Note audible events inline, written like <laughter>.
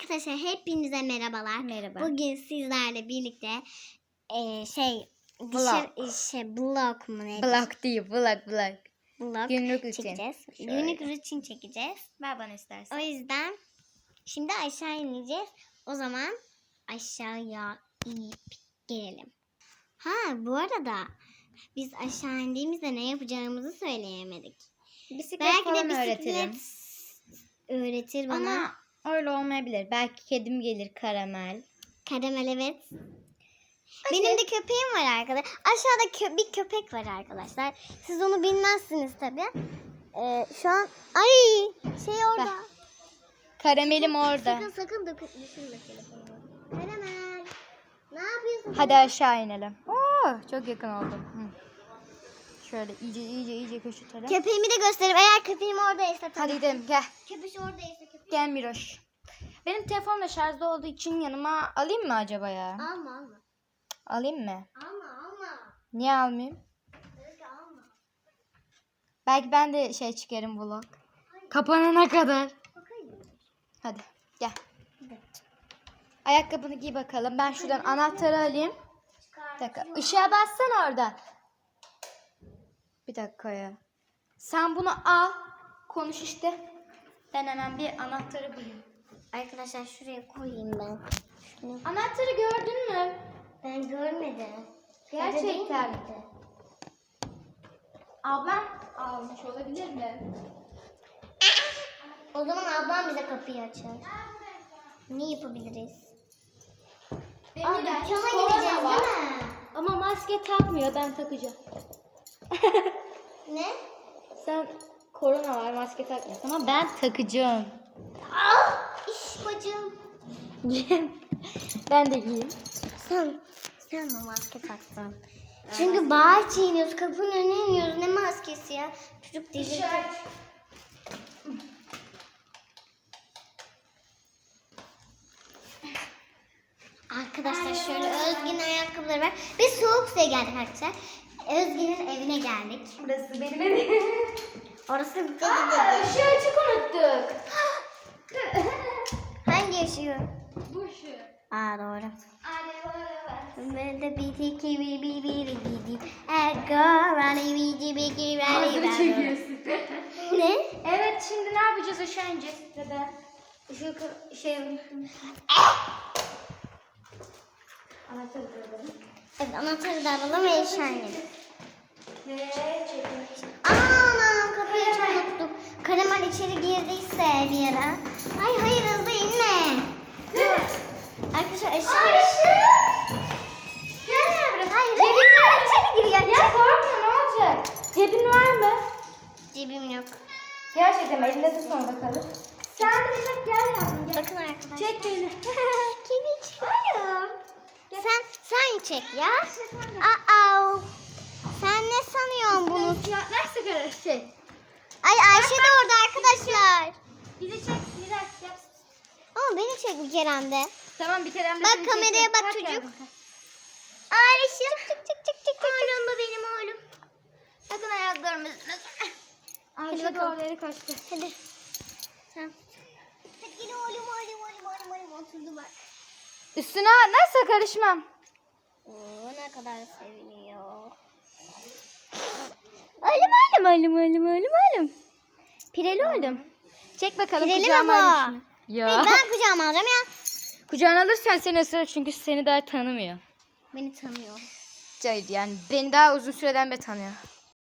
Arkadaşlar hepinize merhabalar. Merhaba. Bugün sizlerle birlikte eee, şey dışarı, şey blog mu ne? Vlog değil vlog vlog. Blog Günlük çekeceğiz. Şöyle. Günlük rutin çekeceğiz. Ver bana O istersen. yüzden şimdi aşağı ineceğiz. O zaman aşağıya inip gelelim. Ha bu arada biz aşağı indiğimizde ne yapacağımızı söyleyemedik. Bisiklet Belki de bisiklet öğretirim. öğretir bana. Ama öyle olmayabilir. Belki kedim gelir karamel. Karamel evet. Benim de köpeğim var arkadaşlar. Aşağıda kö- bir köpek var arkadaşlar. Siz onu bilmezsiniz tabi. Ee, şu an ay şey orada. Karamelim orada. Sakın sakın dök düşürme telefonu. Karamel. Ne yapıyorsun? Hadi aşağı inelim. Oo, çok yakın oldum. Hı. Şöyle iyice iyice iyice köşetere. Köpeğimi de göstereyim. Eğer köpeğim oradaysa tabii. Hadi gidelim gel. Köpüş oradaysa. Gel Miroş. Benim telefonum da şarjda olduğu için yanıma alayım mı acaba ya? Alma alma. Alayım mı? Alma alma. Niye almayayım? Özge alma. Belki ben de şey çıkarım vlog. Kapanana kadar. Bakayım. Hadi gel. Ayakkabını giy bakalım. Ben şuradan anahtarı alayım. Bir dakika. Işığa bassana orada. Bir dakika ya. Sen bunu al. Konuş işte. Ben hemen bir anahtarı bulayım. Arkadaşlar şuraya koyayım ben. Şunu. Anahtarı gördün mü? Ben görmedim. Gerçekten. Ablam almış olabilir mi? O zaman ablam bize kapıyı açar. Ne yapabiliriz? Aa, dükkana gideceğiz değil mi? Ama maske takmıyor. Ben takacağım. <laughs> Ne? Sen korona var maske takmıyorsun ama ben takacağım. Ah! İş bacım. ben de giyeyim. Sen, sen de maske taktın. Çünkü bahçe iniyoruz, kapının önüne iniyoruz. Ne maskesi ya? Çocuk deli. Arkadaşlar şöyle Özgün ayakkabıları var. Biz soğuk suya geldik arkadaşlar. Özgün'ün evine geldik. Burası benim evim. Orası Aa, deli. ışığı açık unuttuk. <laughs> Hangi yaşıyor? Bu ışığı. Aa doğru. Ben de bir iki bir bir bir bir Ego rani bir bir bir Ağzını çekiyorsun. <laughs> Ne? evet şimdi ne yapacağız aşağı ineceğiz dede. Işığı şey... Anahtarı koyalım. Evet anahtarı da alalım ve inelim. Ve çekelim. Karamel içeri girdiyse bir yere. Ay hayır hızlı inme. Dur. Arkadaşlar aşağı. Gel buraya. Hayır. Cebin var. İçeri gir ya. Korkma ne olacak? Cebin var mı? Cebim yok. Gerçekten elinde tutma bakalım. Sen de çek gel yavrum gel. Bakın arkadaşlar. Çek beni. <laughs> Kimi çıkıyorum? Sen sen çek ya. Aa. Sen ne sanıyorsun bunu? Ya nasıl kadar şey? Ay Ayşe de orada arkadaşlar. Bizi çek Miraç yap. Ama beni çek bir kere de. Tamam bir kere Bak kameraya bak çocuk. Ayşem. Çık çık çık çık çık. Oğlum bu benim oğlum. Bakın ayaklarımız. Ayşe Hadi de bakalım. oraya kaçtı. Hadi. Sen. Hadi yine oğlum oğlum oğlum oğlum oğlum oturdu bak. Üstüne nasıl karışmam? Oo ne kadar seviniyor. Oğlum oğlum oğlum oğlum. Pireli oğlum. Çek bakalım Pireli kucağıma bu? al şunu. Ya. Hayır, ben kucağıma alacağım ya. Kucağına alırsan seni ısırır çünkü seni daha tanımıyor. Beni tanıyor. Hayır yani beni daha uzun süreden beri tanıyor.